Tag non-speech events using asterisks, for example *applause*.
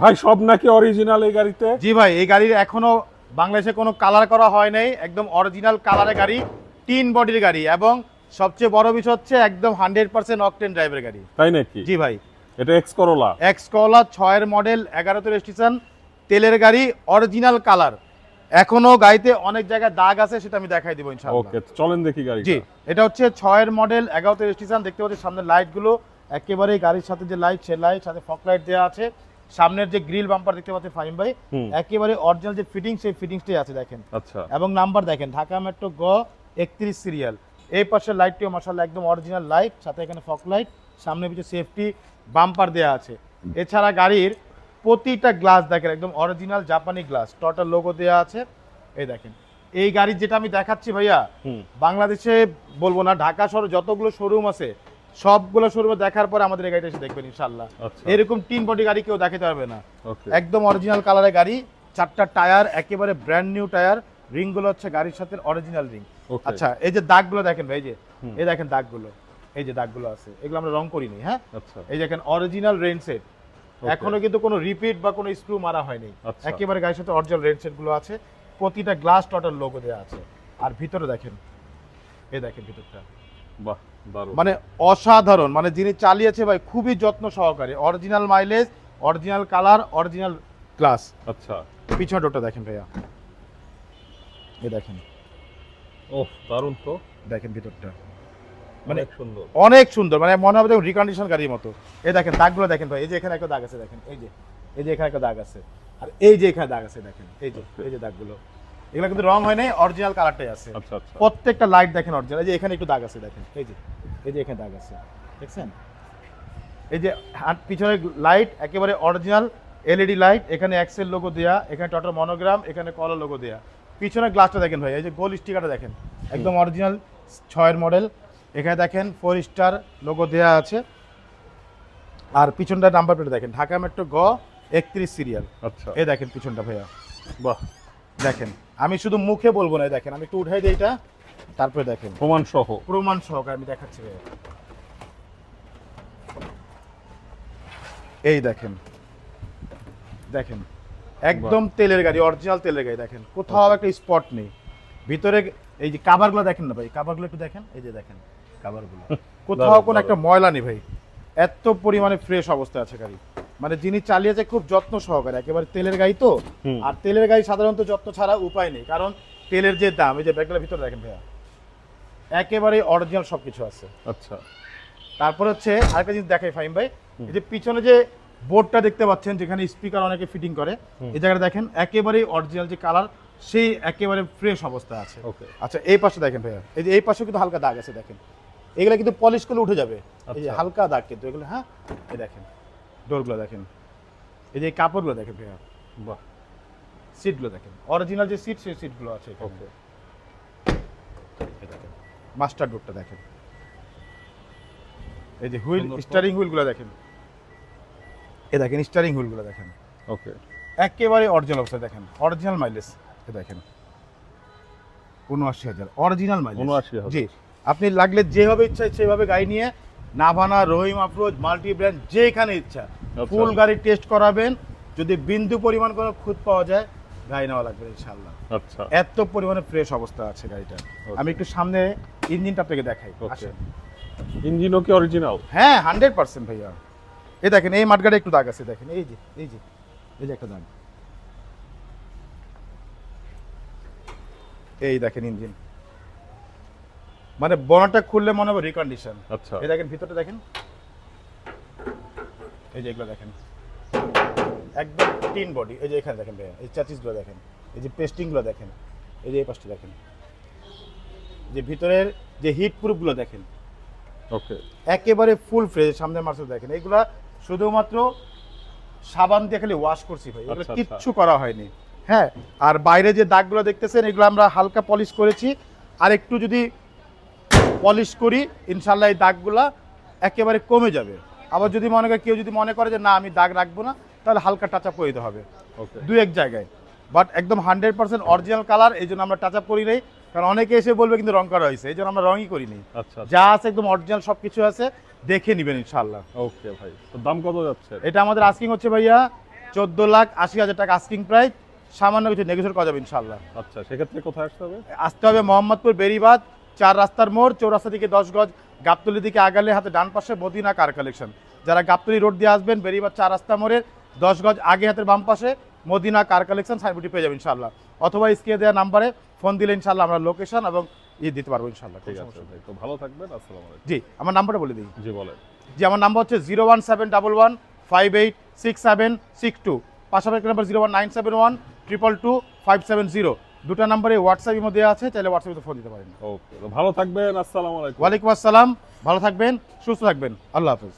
ভাই সব নাকি অরিজিনাল এই গাড়িতে? জি ভাই এই গাড়ির এখনও বাংলাদেশে কোনো কালার করা হয় নাই একদম অরিজিনাল কালারের গাড়ি তিন বডির গাড়ি এবং সবচেয়ে বড় বিষয় হচ্ছে একদম হান্ড্রেড পার্সেন্ট অকটেন ড্রাইভের গাড়ি। তাই নাকি? জি ভাই। এটা এক্স করোলা এক্স কলা ছয়ের মডেল এগারোতে রেজিস্ট্রেশন তেলের গাড়ি অরিজিনাল কালার এখনও গাড়িতে অনেক জায়গায় দাগ আছে সেটা আমি দেখাই দিব ইনশাআল্লাহ। ওকে চলেন দেখি গাড়ি জি এটা হচ্ছে ছয়ের মডেল এগারোতে রেজিস্ট্রেশন দেখতে পাচ্ছি সামনের লাইটগুলো একেবারে গাড়ির সাথে যে লাইট সে লাইট সাথে ফক লাইট দেওয়া আছে। সামনের যে গ্রিল বাম্পার দেখতে পাচ্ছি ফাইম ভাই একেবারে অরিজিনাল যে ফিটিং সেই ফিটিংসটাই আছে দেখেন। আচ্ছা। এবং নাম্বার দেখেন ঢাকা মেট্রো গ একত্রিশ সিরিয়াল এই পাশে লাইটটিও মশাল্লা একদম অরিজিনাল লাইট সাথে এখানে ফক লাইট সামনে পিছনে সেফটি বাম্পার দেওয়া আছে। এছাড়া গাড়ির প্রতিটা গ্লাস দেখেন একদম অরিজিনাল জাপানি গ্লাস টোটাল লোগো দেওয়া আছে। এই দেখেন এই গাড়ির যেটা আমি দেখাচ্ছি ভাইয়া বাংলাদেশে বলব না ঢাকা শহরে যতগুলো শোরুম আছে সবগুলো শোরুমে দেখার পরে আমাদের এই গাড়িটা এসে দেখবেন ইনশাল্লাহ আচ্ছা। এরকম তিন বডি গাড়ি কেউ দেখাতে পারবে না। একদম অরিজিনাল কালারের গাড়ি চারটা টায়ার একেবারে ব্র্যান্ড নিউ টায়ার রিংগুলো হচ্ছে গাড়ির সাথে অরিজিনাল রিং আচ্ছা এই যে দাগগুলো দেখেন ভাই এই যে। এই দেখেন দাগগুলো এই যে দাগগুলো আছে এগুলো আমরা রং করিনি হ্যাঁ? আচ্ছা। এই দেখেন অরিজিনাল রেন সেট এখনও কিন্তু কোনো রিপিট বা কোনো স্ক্রু মারা হয়নি। আচ্ছা। একেবারে গাড়ির সাথে অরিজিনাল রেন সেটগুলো আছে প্রতিটা গ্লাস টটার লোগো দেওয়া আছে। আর ভিতরে দেখেন এই দেখেন ভিতরটা। মানে অসাধারণ মানে যিনি চালিয়েছে ভাই খুবই যত্ন সহকারে। Original mileage original colour original glass আচ্ছা। পিছনে ডোরটা দেখেন ভাইয়া। এই দেখেন। ওহ দারুণ তো। দেখেন ভিতরটা। মানে সুন্দর। অনেক সুন্দর মানে মনে হবে রিকন্ডিশন গাড়ির মতো। এই দেখেন দাগগুলো দেখেন ভাই এই যে এখানে একটা দাগ আছে দেখেন এই যে এই যে এখানে একটা দাগ আছে। আর এই যে এখানে দাগ আছে দেখেন এই যে এই যে দাগগুলো। এগুলো কিন্তু রং হয় নাই অরিজিনাল কালারটাই আছে। আচ্ছা আচ্ছা। প্রত্যেকটা লাইট দেখেন অরিজিনাল এই যে এখানে একটু দাগ আছে দেখেন এই যে এই যে এখানে দাগ আছে দেখছেন? এই যে হাত পিছনে লাইট একেবারে অরিজিনাল এলইডি লাইট এখানে এক্সেল লোগো দেয়া এখানে টটার মনোগ্রাম এখানে কলার লোগো দেয়া। পিছনে গ্লাসটা দেখেন ভাই এই যে গোল স্টিকারটা দেখেন একদম অরিজিনাল ছয়ের মডেল এখানে দেখেন ফোর স্টার লোগো দেয়া আছে। আর পিছনটা নাম্বার প্লেট দেখেন ঢাকা মেট্রো গ একত্রিশ সিরিয়াল আচ্ছা। এই দেখেন পিছনটা ভাইয়া। বাহ দেখেন। আমি শুধু মুখে বলব না দেখেন আমি একটু উঠাই দিই এটা তারপরে দেখেন। প্রমাণ সহ প্রমাণ সহকারে আমি দেখাচ্ছি এই দেখেন দেখেন একদম তেলের গাড়ি অরিজিনাল তেলের গাড়ি দেখেন কোথাও একটা স্পট নেই। ভিতরে এই যে কাভারগুলো দেখেন না ভাই? কাভারগুলো একটু দেখেন? এই যে দেখেন কাভারগুলো *laughs* কোথাও কোনো একটা ময়লা নেই ভাই। এত পরিমাণে ফ্রেশ অবস্থায় আছে গাড়ি। মানে যিনি চালিয়েছে খুব যত্ন সহকারে একেবারে তেলের গাড়ি তো আর তেলের গাড়ি সাধারণত যত্ন ছাড়া উপায় নেই কারণ তেলের যে দাম এই যে ব্যাগগুলোর ভিতরে দেখেন ভাইয়া একেবারে অরিজিনাল সব কিছু আছে। আচ্ছা। তারপর হচ্ছে আরেকটা জিনিস দেখাই ফাইম ভাই এই যে পিছনে যে বোর্ডটা দেখতে পাচ্ছেন যেখানে স্পিকার অনেকে ফিটিং করে এই জায়গাটা দেখেন একেবারেই অরিজিনাল যে কালার সেই একেবারে ফ্রেশ অবস্থায় আছে। ওকে। আচ্ছা এই পাশে দেখেন ভাইয়া এই যে এই পাশে কিন্তু হালকা দাগ আছে দেখেন। এগুলো কিন্তু পলিশ করলে উঠে যাবে। এই যে আচ্ছা। হালকা দাগ কিন্তু এগুলো হ্যাঁ এই দেখেন। ডোরগুলো দেখেন। এই যে কাপড়গুলো দেখেন ভাইয়া। বাহ। সিটগুলো দেখেন। অরিজিনাল যে সিট সেই সিটগুলো আছে ওকে মাস্টার ডোরটা দেখেন। এই যে হুইল স্টারিং হুইলগুলো দেখেন। এ দেখেন স্টারিং হুইলগুলো দেখেন। ওকে একেবারে অরিজিনাল অবস্থা দেখেন। অরিজিনাল মাইলেজ এই দেখেন। উনআশি হাজার। অরিজিনাল মাইলেজ 79,000 জি। আপনি লাগলে যেভাবে ইচ্ছা সেভাবে গাড়ি নিয়ে নাভানা রহিম আফরোজ মাল্টি ব্র্যান্ড যেখানে ইচ্ছা ফুল গাড়ি টেস্ট করাবেন। যদি বিন্দু পরিমাণ কোনো খুঁত পাওয়া যায় গাড়ি নেওয়া লাগবে ইনশাল্লাহ আচ্ছা। এত পরিমাণে ফ্রেশ অবস্থা আছে গাড়িটা আমি একটু সামনে ইঞ্জিনটা আপনাকে দেখাই। ওকে। ইঞ্জিনও কি অরিজিনাল হ্যাঁ হান্ড্রেড পার্সেন্ট ভাইয়া। এই দেখেন এই মাঠগাড়ে একটু দাগ আছে দেখেন। এই যে এই যে এই যে একটা দাগ। এই দেখেন ইঞ্জিন। মানে বনাটা খুললে মনে হবে রিকন্ডিশন আচ্ছা। এই দেখেন ভিতরটা দেখেন। এই যে এগুলো দেখেন। একদম টিন বডি। এই যে এখানে দেখেন ভাইয়া এই চাচিসগুলো দেখেন। এই যে পেস্টিংগুলো দেখেন। এই যে এই পাশটা দেখেন। যে ভিতরের যে হিট প্রুফগুলো দেখেন। ওকে। একেবারে ফুল ফ্রেশ সামনে মার্সেল দেখেন। এগুলা শুধুমাত্র সাবান দিয়ে খালি ওয়াশ করছি ভাই। এগুলো আচ্ছা, আচ্ছা। কিচ্ছু করা হয়নি। হ্যাঁ আর বাইরে যে দাগগুলো দেখতেছেন এগুলো আমরা হালকা পলিশ করেছি। আর একটু যদি পলিশ করি ইনশাল্লাহ এই দাগগুলা একেবারে কমে যাবে। আবার যদি মনে করে কেউ যদি মনে করে যে না আমি দাগ রাখব না তাহলে হালকা টাচ আপ করে দিতে হবে। ওকে দু এক জায়গায়। বাট একদম হান্ড্রেড পার্সেন্ট অরিজিনাল কালার এই জন্য আমরা টাচ আপ করি নাই। কারণ অনেকে এসে বলবে কিন্তু রং করা হয়েছে। এই জন্য আমরা রঙই করি করিনি আচ্ছা যা আছে একদম অরিজিনাল সব কিছু আছে দেখে নেবেন ইনশাল্লাহ। ওকে ভাই। তো দাম কত যাচ্ছে? এটা আমাদের আস্কিং হচ্ছে ভাইয়া চোদ্দ লাখ আশি হাজার টাকা আস্কিং প্রাইস সামান্য কিছু নেগোসিয়েট করা যাবে ইনশাল্লাহ। আচ্ছা সেক্ষেত্রে কোথায় আসতে হবে? আসতে হবে মোহাম্মদপুর বেরিবাদ চার রাস্তার মোড় চৌরাস্তা থেকে দশ গজ গাবতলি দিকে আগালে হাতে ডান পাশে মদিনা কার কালেকশন। যারা গাবতলি রোড দিয়ে আসবেন বেরিবাদ চার রাস্তা মোড়ের দশ গজ আগে হাতের বাম পাশে মদিনা কার কালেকশন সাইনবোর্ডটি পেয়ে যাবেন ইনশাল্লাহ অথবা স্ক্রিনে দেওয়া নাম্বারে ফোন দিলে ইনশাল্লাহ আমরা লোকেশন এবং ই দিতে পারব ইনশাল্লাহ ঠিক আছে তো ভালো থাকবেন আসসালামু আলাইকুম। জি আমার নাম্বারটা বলে দিই। জি বলেন। জি আমার নাম্বার হচ্ছে zero one seven double one five eight six seven six two. পাশাপাশি number zero one nine seven one triple two five seven zero. দুটো নাম্বারে হোয়াটসঅ্যাপের মধ্যে আছে চাইলে হোয়াটসঅ্যাপে ফোন দিতে পারেন। ওকে ভালো থাকবেন আসসালামু আলাইকুম। ওয়ালাইকুম আসসালাম ভালো থাকবেন সুস্থ থাকবেন আল্লাহ হাফেজ।